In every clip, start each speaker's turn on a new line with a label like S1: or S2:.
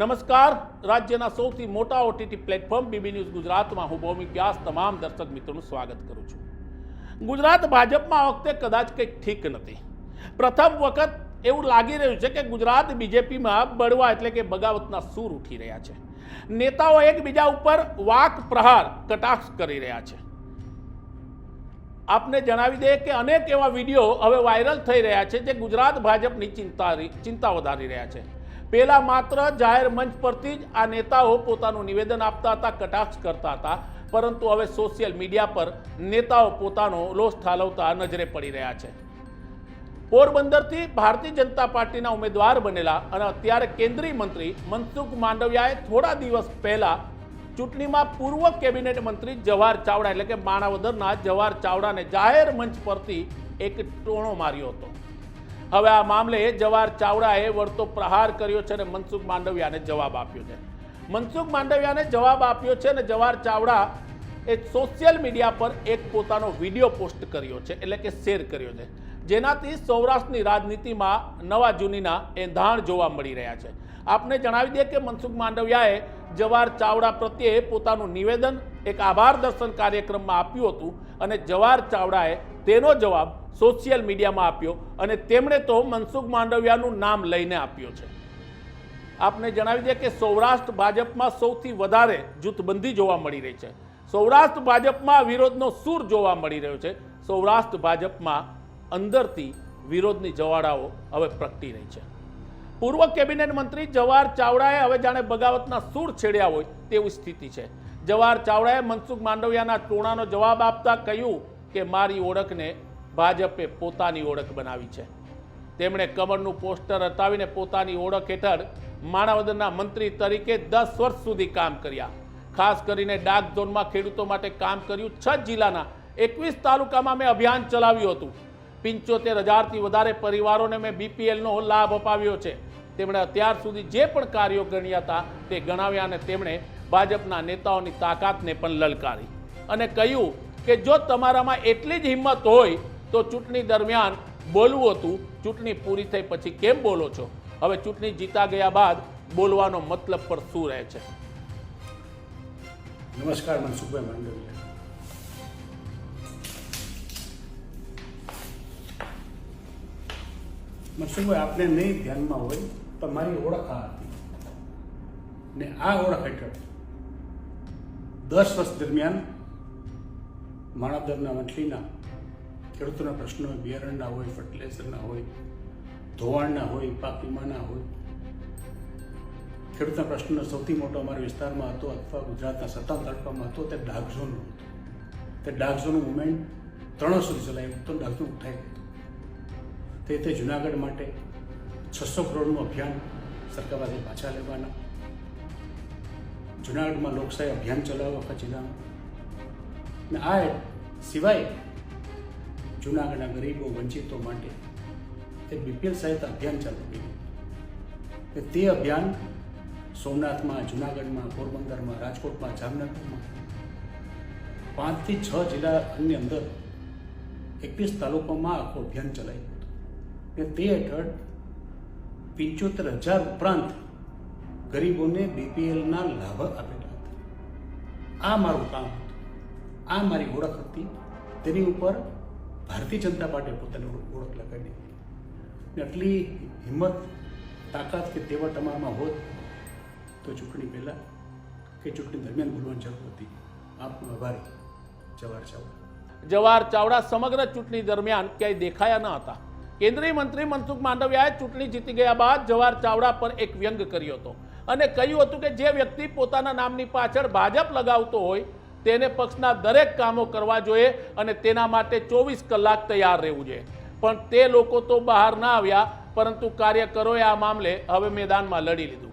S1: નમસ્કાર. રાજ્યના સૌથી મોટા ઓટીટી પ્લેટફોર્મ બીબી ન્યૂઝ ગુજરાતમાં હું ભૌમિક વ્યાસ. તમામ દર્શક મિત્રોનું સ્વાગત કરું છું. ગુજરાત ભાજપમાં આ વખતે કદાચ કંઈક ઠીક નથી. પ્રથમ વખત એવું લાગી રહ્યું છે કે ગુજરાત બીજેપીમાં બળવા એટલે કે બગાવતના સૂર ઉઠી રહ્યા છે. નેતાઓ એકબીજા ઉપર વાક પ્રહાર, કટાક્ષ કરી રહ્યા છે. આપને જણાવી દઈએ કે અનેક એવા વીડિયો હવે વાયરલ થઈ રહ્યા છે જે ગુજરાત ભાજપની ચિંતા ચિંતા વધારી રહ્યા છે. પહેલા માત્ર જાહેર મંચ પરથી જ આ નેતાઓ પોતાનું નિવેદન આપતા હતા, કટાક્ષ કરતા હતા. પરંતુ હવે સોશિયલ મીડિયા પર નેતાઓ પોતાનો લોસ ઠાલવતા નજરે પડી રહ્યા છે. પોરબંદરથી ભારતીય જનતા પાર્ટીના ઉમેદવાર બનેલા અને અત્યારે કેન્દ્રીય મંત્રી મનસુખ માંડવિયાએ થોડા દિવસ પહેલા ચૂંટણીમાં પૂર્વ કેબિનેટ મંત્રી જવાહર ચાવડા, એટલે કે માણાવદરના જવાહર ચાવડાને જાહેર મંચ પરથી એક ટોણો માર્યો હતો. હવે આ મામલે જવાહર ચાવડાએ વળતો પ્રહાર કર્યો છે અને મનસુખ માંડવિયાને જવાબ આપ્યો છે. મનસુખ માંડવિયાને જવાબ આપ્યો છે અને જવાહર ચાવડા એ સોશિયલ મીડિયા પર એક પોતાનો વીડિયો પોસ્ટ કર્યો છે, એટલે કે શેર કર્યો છે. જેનાથી સૌરાષ્ટ્રની રાજનીતિમાં નવા જૂનીના એંધાણ જોવા મળી રહ્યા છે. આપને જણાવી દઈએ કે મનસુખ માંડવિયાએ જવાહર ચાવડા પ્રત્યે પોતાનું નિવેદન, એક આભાર દર્શન કાર્યક્રમમાં આપ્યું હતું અને જવાહર ચાવડાએ તેનો જવાબ સોશિયલ મીડિયામાં આપ્યો અને તેમણે તો મનસુખ માંડવિયાનું નામ લઈને આપ્યો છે. આપને જણાવી દે કે સૌરાષ્ટ્ર ભાજપમાં સૌથી વધારે જૂથબંધી જોવા મળી રહી છે. સૌરાષ્ટ્ર ભાજપમાં વિરોધનો સૂર જોવા મળી રહ્યો છે. સૌરાષ્ટ્ર ભાજપમાં અંદરથી વિરોધની જવાળાઓ હવે પ્રગટી રહી છે. પૂર્વ કેબિનેટ મંત્રી જવાહર ચાવડાએ હવે જાણે બગાવતના સૂર છેડ્યા હોય તેવી સ્થિતિ છે. જવાહર ચાવડાએ મનસુખ માંડવિયાના ટોણાનો જવાબ આપતા કહ્યું કે મારી ઓળખને ભાજપે પોતાની ઓળખ બનાવી છે. તેમણે કમળનું પોસ્ટર હટાવીને પોતાની ઓળખ હેઠળ માણાવદરના મંત્રી તરીકે દસ વર્ષ સુધી કામ કર્યા. ખાસ કરીને ડાક ઝોનમાં ખેડૂતો માટે કામ કર્યું છ જિલ્લાના એકવીસ તાલુકામાં મેં અભિયાન ચલાવ્યું હતું. પિંચોતેર હજારથી વધારે પરિવારોને મેં બીપીએલનો લાભ અપાવ્યો છે. તેમણે અત્યાર સુધી જે પણ કાર્યો ગણ્યા હતા તે ગણાવ્યા અને તેમણે ભાજપના નેતાઓની તાકાતને પણ લલકારી. અને કહ્યું કે જો તમારામાં એટલી જ હિંમત હોય તો ચૂંટણી દરમિયાન બોલવું હતું. ચૂંટણી પૂરી થઈ પછી કેમ બોલો છો? હવે ચૂંટણી જીતા ગયા બાદ બોલવાનો મતલબ પર શું રહે છે?
S2: નમસ્કાર મનસુખભાઈ માંડવિયા. મનસુખભાઈ, આપને નહીં ધ્યાનમાં હોય તો મારી ઓળખ આ હતી. ને આ ઓળખ હેઠળ દસ વર્ષ દરમિયાન માણાવદરના મંથલીના ખેડૂતોના પ્રશ્નો હોય, બિયારણના હોય ફર્ટિલાઇઝરના હોય, ધોવાણના હોય, પાક વીમાના હોય. ખેડૂતના પ્રશ્નનો સૌથી મોટો અમારા વિસ્તારમાં હતો અથવા ગુજરાતના સત્તાવન તાલુકામાં હતો, તે ડાર્ક ઝોનનો હતો. તે ડાર્ક ઝોનનું મુવમેન્ટ ત્રણ સુધી ચલાવ્યું તો ડાર્ક ઝોન ઉઠાઈ ગયું તે તે જુનાગઢ માટે છસો કરોડનું અભિયાન સરકાર પાસે પાછા લેવાના. જુનાગઢમાં લોકશાહી અભિયાન ચલાવવા આખા જિલ્લામાં આ સિવાય જુનાગઢના ગરીબો વંચિતો માટે તે બીપીએલ સહિત અભિયાન ચાલુ કર્યું. તે અભિયાન સોમનાથમાં, જુનાગઢમાં, પોરબંદરમાં, રાજકોટમાં, જામનગરમાં પાંચથી છ જિલ્લાની અંદર એકવીસ તાલુકામાં આખું અભિયાન ચલાવ્યું હતું. ને તે હેઠળ પંચોતેર હજાર ઉપરાંત ગરીબોને બીપીએલના લાભ આપેલા હતા. આ મારું કામ હતું. આ મારી ઓળખ હતી. તેની ઉપર ભારતીય જનતા પાર્ટીએ પોતાની ઓળખ લગાડી. ને આટલી હિંમત, તાકાત કે તેવા તમારામાં હોત તો ચૂંટણી પહેલાં કે ચૂંટણી દરમિયાન બોલવાની જરૂર હતી આપનો આભારી. જવાહર ચાવડા.
S1: જવાહર ચાવડા સમગ્ર ચૂંટણી દરમિયાન ક્યાંય દેખાયા ન હતા. કેન્દ્રીય મંત્રી મનસુખ માંડવિયાએ ચૂંટણી જીતી ગયા બાદ જવાહર ચાવડા પર એક વ્યંગ કર્યો હતો અને કહ્યું હતું કે જે વ્યક્તિ પોતાના નામની પાછળ ભાજપ લગાવતો હોય તેને પક્ષના દરેક કામો કરવા જોઈએ અને તેના માટે ચોવીસ કલાક તૈયાર રહેવું જોઈએ. પણ તે લોકો તો બહાર ના આવ્યા, પરંતુ કાર્યકરોએ આ મામલે હવે મેદાનમાં લડી લીધું.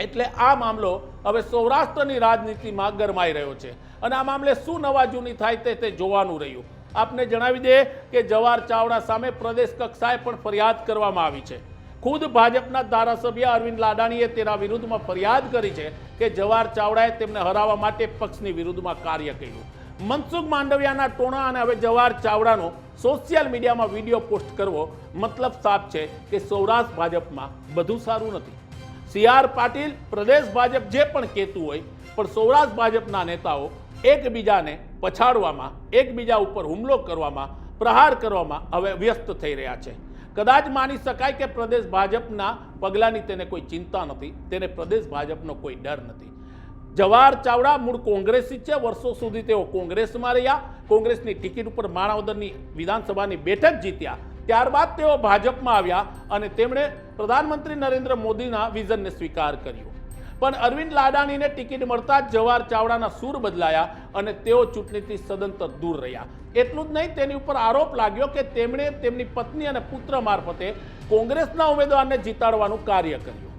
S1: એટલે આ મામલો હવે સૌરાષ્ટ્રની રાજનીતિમાં ગરમાઈ રહ્યો છે. અને આ મામલે શું નવા જૂની થાય તે તે જોવાનું રહ્યું. આપને જણાવી દઈએ કે જવાહર ચાવડા સામે પ્રદેશ કક્ષાએ પણ ફરિયાદ કરવામાં આવી છે. ખુદ ભાજપના ધારાસભ્ય અરવિંદ લાડાણીએ તેના વિરુદ્ધમાં ફરિયાદ કરી છે કે જવાહર ચાવડાએ તેમને હરાવવા માટે પક્ષની વિરુદ્ધમાં કાર્ય કર્યું. મનસુખ માંડવિયાના ટોણા અને હવે જવાહર ચાવડાનો સોશિયલ મીડિયામાં વીડિયો પોસ્ટ કરવો મતલબ સાફ છે કે સૌરાષ્ટ્ર ભાજપમાં બધું સારું નથી. સી આર પાટીલ પ્રદેશ ભાજપ જે પણ કહેતું હોય, પણ સૌરાષ્ટ્ર ભાજપના નેતાઓ એકબીજાને પછાડવામાં, એકબીજા ઉપર હુમલો કરવામાં, પ્રહાર કરવામાં હવે વ્યસ્ત થઈ રહ્યા છે. કદાચ માની શકાય કે પ્રદેશ ભાજપના પગલાંની તેને કોઈ ચિંતા નથી, તેને પ્રદેશ ભાજપનો કોઈ ડર નથી. જવાહર ચાવડા મૂળ કોંગ્રેસી છે, વર્ષો સુધી તેઓ કોંગ્રેસમાં રહ્યા, કોંગ્રેસની ટિકિટ ઉપર માણાવદરની વિધાનસભાની બેઠક જીત્યા. ત્યારબાદ તેઓ ભાજપમાં આવ્યા અને તેમણે પ્રધાનમંત્રી નરેન્દ્ર મોદીના વિઝનને સ્વીકાર કર્યો. પણ અરવિંદ લાડાણીને ટિકિટ મળતા જ જવાહર ચાવડાના સૂર બદલાયા અને તેઓ ચૂંટણીથી સદંતર દૂર રહ્યા. એટલું જ નહીં, તેની ઉપર આરોપ લાગ્યો કે તેમણે તેમની પત્ની અને પુત્ર મારફતે કોંગ્રેસના ઉમેદવારને જીતાડવાનું કાર્ય કર્યું.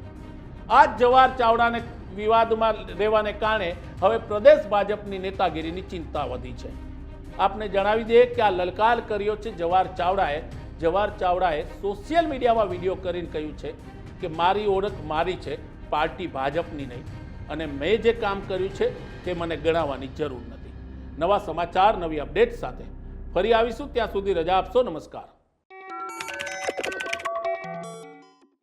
S1: આ જ જવાહર ચાવડાને વિવાદમાં રહેવાને કારણે હવે પ્રદેશ ભાજપની નેતાગીરીની ચિંતા વધી છે. આપને જણાવી દઈએ કે આ લલકાર કર્યો છે જવાહર ચાવડાએ. જવાહર ચાવડાએ સોશિયલ મીડિયામાં વીડિયો કરીને કહ્યું છે કે મારી ઓળખ મારી છે, પાર્ટી ભાજપની નહીં. અને મેં જે કામ કર્યું છે તે મને ગણાવવાની જરૂર નથી. નવા સમાચાર નવી અપડેટ સાથે ફરી આવીશું. ત્યાં સુધી રજા આપશો. નમસ્કાર.